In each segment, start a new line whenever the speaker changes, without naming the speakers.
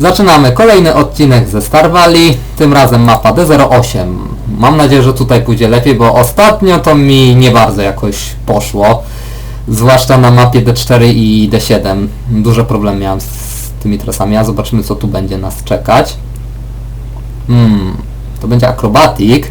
Zaczynamy kolejny odcinek ze Star Valley, tym razem mapa D08. Mam nadzieję, że tutaj pójdzie lepiej, bo ostatnio to mi nie bardzo jakoś poszło. Zwłaszcza na mapie D4 i D7. Duże problemy miałem z tymi trasami, a zobaczymy co tu będzie nas czekać. Hmm, to będzie Acrobatic.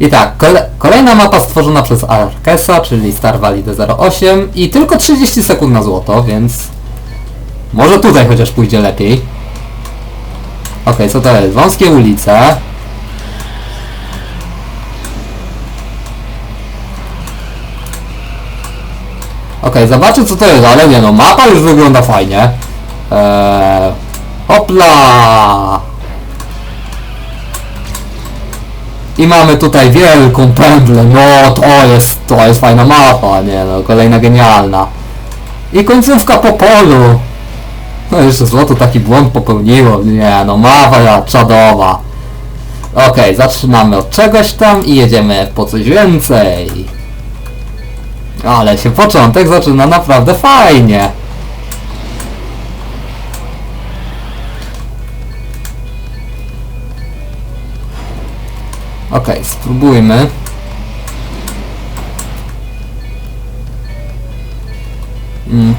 I tak, kole kolejna mapa stworzona przez Arkesa, czyli Star Valley D08 i tylko 30 sekund na złoto, więc może tutaj chociaż pójdzie lepiej. Okej, co to jest? Wąskie ulice. Okej, zobaczę co to jest, ale nie no, mapa już wygląda fajnie. Eee, hopla! I mamy tutaj wielką pętlę, no to jest, to jest fajna mapa, nie no, kolejna genialna. I końcówka po polu. No jeszcze złoto taki błąd popełniło, nie no, mapa czadowa. Okej, zaczynamy od czegoś tam i jedziemy po coś więcej. Ale się początek zaczyna naprawdę fajnie. Okej, spróbujmy.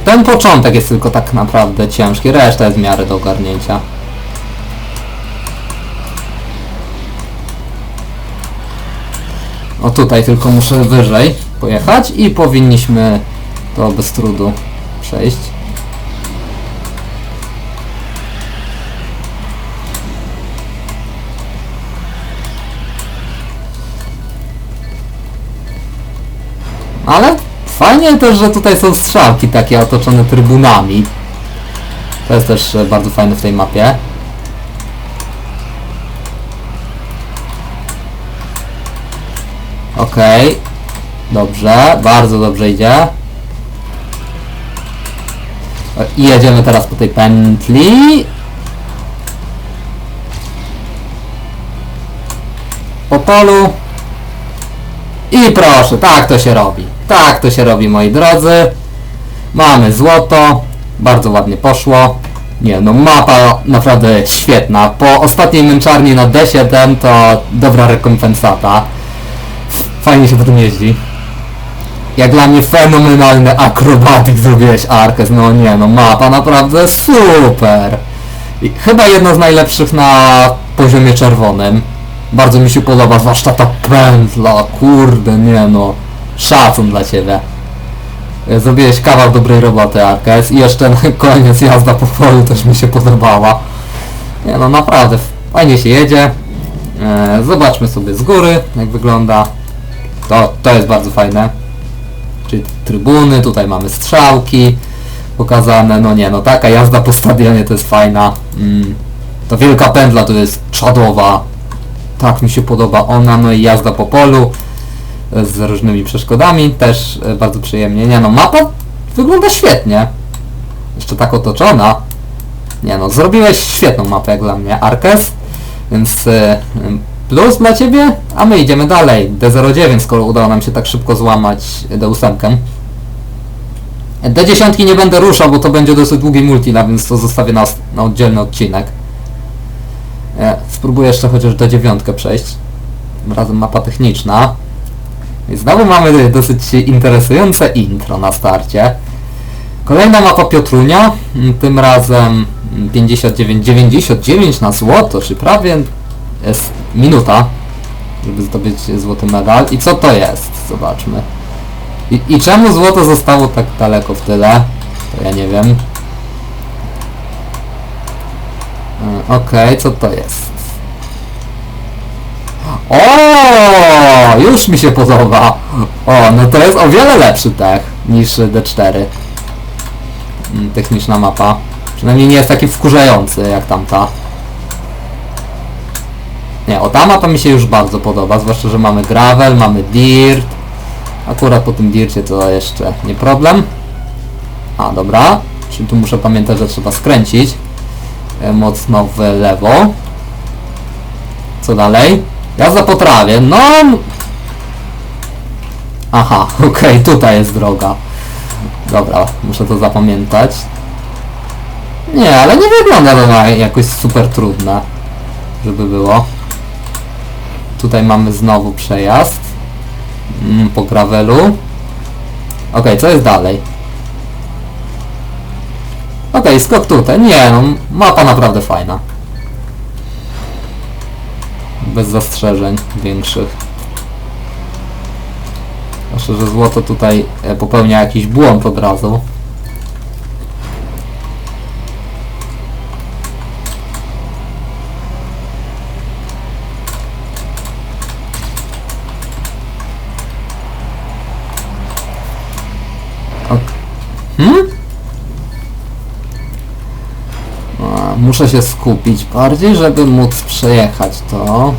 Ten początek jest tylko tak naprawdę ciężki, reszta jest w miarę do ogarnięcia. O tutaj tylko muszę wyżej pojechać i powinniśmy to bez trudu przejść. Ale fajnie też, że tutaj są strzałki takie otoczone trybunami. To jest też e, bardzo fajne w tej mapie. Okej. Dobrze, bardzo dobrze idzie. O, I jedziemy teraz po tej pętli. Po polu. I proszę, tak to się robi. Tak to się robi, moi drodzy. Mamy złoto. Bardzo ładnie poszło. Nie no, mapa naprawdę świetna. Po ostatniej męczarni na D7 to dobra rekompensata. Fajnie się potem jeździ. Jak dla mnie fenomenalny akrobatyk zrobiłeś Arkes. No nie no, mapa naprawdę super. I chyba jedna z najlepszych na poziomie czerwonym. Bardzo mi się podoba, zwłaszcza ta pętla, kurde, nie no. Szacun dla Ciebie. Zrobiłeś kawał dobrej roboty, Arkes. I jeszcze na koniec jazda po polu też mi się podobała. Nie no, naprawdę, fajnie się jedzie. E, zobaczmy sobie z góry, jak wygląda. To, to jest bardzo fajne. Czyli trybuny, tutaj mamy strzałki pokazane. No nie, no taka jazda po stadionie to jest fajna. Mm, ta wielka pętla to jest czadowa. Tak mi się podoba ona, no i jazda po polu z różnymi przeszkodami też e, bardzo przyjemnie. Nie no, mapa wygląda świetnie. Jeszcze tak otoczona. Nie no, zrobiłeś świetną mapę jak dla mnie, Arkes. Więc e, plus dla Ciebie, a my idziemy dalej. D09, skoro udało nam się tak szybko złamać D8. D10 nie będę ruszał, bo to będzie dosyć długi multi, więc to zostawię na, na oddzielny odcinek. E, spróbuję jeszcze chociaż D9 przejść. Razem mapa techniczna. I znowu mamy dosyć interesujące intro na starcie. Kolejna mapa Piotrunia, tym razem m, 59, 99 na złoto, czy prawie jest minuta, żeby zdobyć złoty medal. I co to jest? Zobaczmy. I, I czemu złoto zostało tak daleko w tyle? To ja nie wiem. E, Okej, co to jest? O, już mi się podoba. O, no to jest o wiele lepszy tech niż D4. Mm, Techniczna mapa. Przynajmniej nie jest taki wkurzający jak tamta. Nie, o ta mapa mi się już bardzo podoba, zwłaszcza, że mamy gravel, mamy dirt. Akurat po tym dircie to jeszcze nie problem. A, dobra. Czyli tu muszę pamiętać, że trzeba skręcić e, mocno w lewo. Co dalej? Jazda po trawie, no... Aha, okej, tutaj jest droga. Dobra, muszę to zapamiętać. Nie, ale nie wygląda to jakoś super trudne, żeby było. Tutaj mamy znowu przejazd mm, po gravelu. Okej, co jest dalej? Okej, skok tutaj. Nie, no mapa naprawdę fajna. Bez zastrzeżeń większych. Zwłaszcza, że złoto tutaj e, popełnia jakiś błąd od razu. Muszę się skupić bardziej, żeby móc przejechać to.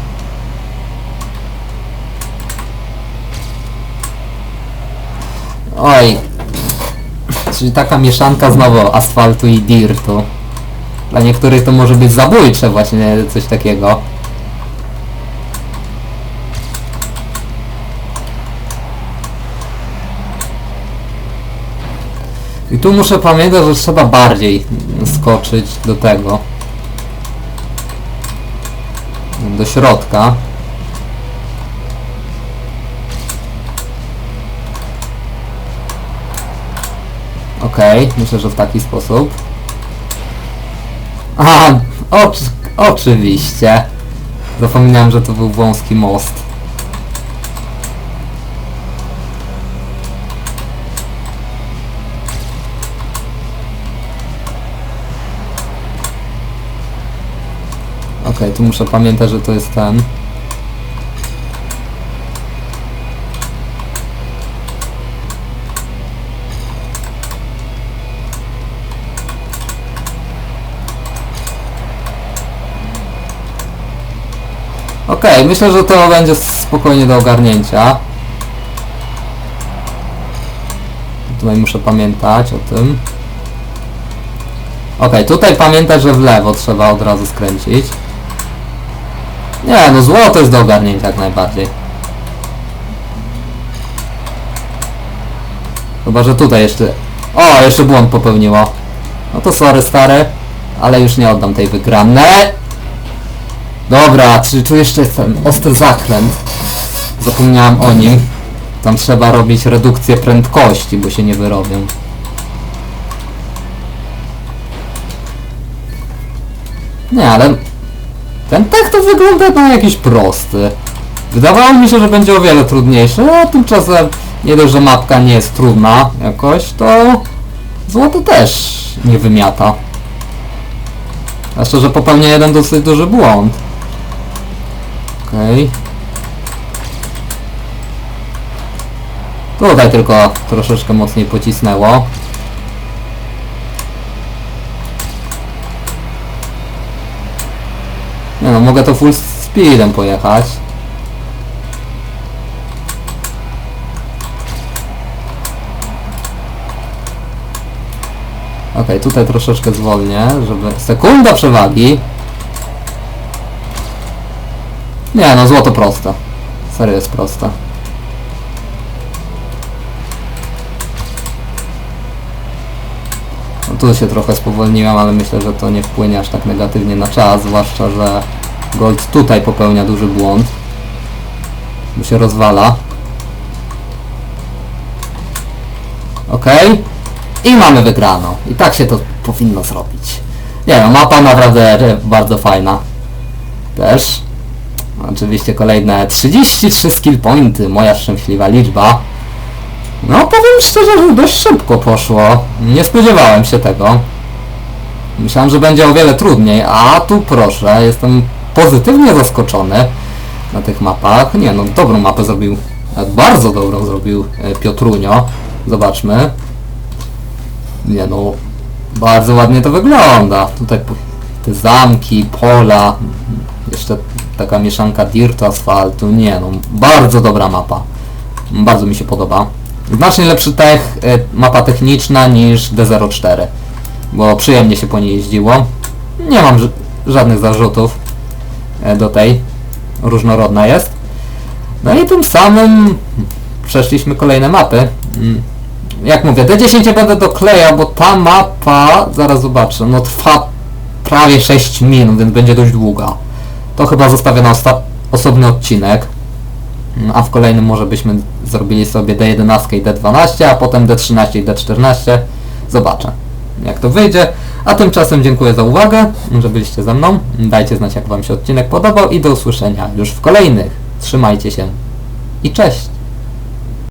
Oj. Czyli taka mieszanka znowu asfaltu i dirtu. Dla niektórych to może być zabójcze właśnie coś takiego. I tu muszę pamiętać, że trzeba bardziej skoczyć do tego. Do środka. Okej, myślę, że w taki sposób. A, oczy, oczywiście. Zapominałem, że to był wąski most. Okej, tu muszę pamiętać, że to jest ten. Okej, myślę, że to będzie spokojnie do ogarnięcia. Tutaj muszę pamiętać o tym. Okej, tutaj pamiętać, że w lewo trzeba od razu skręcić. Nie, no złoto jest do ogarnięcia jak najbardziej. Chyba, że tutaj jeszcze... O, jeszcze błąd popełniło. No to sorry stary, ale już nie oddam tej wygranej. Dobra, czy tu jeszcze jest ten ostry zakręt? Zapomniałem o nim. Tam trzeba robić redukcję prędkości, bo się nie wyrobią. Nie, ale ten tak to wygląda na jakiś prosty. Wydawało mi się, że będzie o wiele trudniejszy, a tymczasem nie dość, że mapka nie jest trudna jakoś, to złoto też nie wymiata. Zwłaszcza, że popełnia jeden dosyć duży błąd. Okej. Tutaj tylko troszeczkę mocniej pocisnęło. Nie no, mogę to full speedem pojechać. Okej, tutaj troszeczkę zwolnię, żeby... Sekunda przewagi! Nie no, złoto proste. Serio jest proste. No tu się trochę spowolniłem, ale myślę, że to nie wpłynie aż tak negatywnie na czas, zwłaszcza, że Gold tutaj popełnia duży błąd. Bo się rozwala. Okej. I mamy wygraną. I tak się to powinno zrobić. Nie no, mapa naprawdę bardzo fajna. Też. Oczywiście kolejne 33 skill pointy, moja szczęśliwa liczba. No powiem szczerze, że dość szybko poszło. Nie spodziewałem się tego. Myślałem, że będzie o wiele trudniej, a tu proszę, jestem pozytywnie zaskoczony na tych mapach. Nie no, dobrą mapę zrobił, e, bardzo dobrą zrobił e, Piotrunio. Zobaczmy. Nie no, bardzo ładnie to wygląda. Tutaj te zamki, pola, jeszcze taka mieszanka dirtu, asfaltu. Nie no, bardzo dobra mapa. Bardzo mi się podoba. Znacznie lepszy tech, e, mapa techniczna niż D04, bo przyjemnie się po niej jeździło. Nie mam żadnych zarzutów do tej. Różnorodna jest. No i tym samym przeszliśmy kolejne mapy. Mm, jak mówię, D10 będę doklejał, bo ta mapa, zaraz zobaczę, no trwa prawie 6 minut, więc będzie dość długa. To chyba zostawię na osobny odcinek. Mm, A w kolejnym może byśmy zrobili sobie D11 i D12, a potem D13 i D14. Zobaczę, jak to wyjdzie. A tymczasem dziękuję za uwagę, że byliście ze mną. Dajcie znać, jak Wam się odcinek podobał i do usłyszenia już w kolejnych. Trzymajcie się i cześć!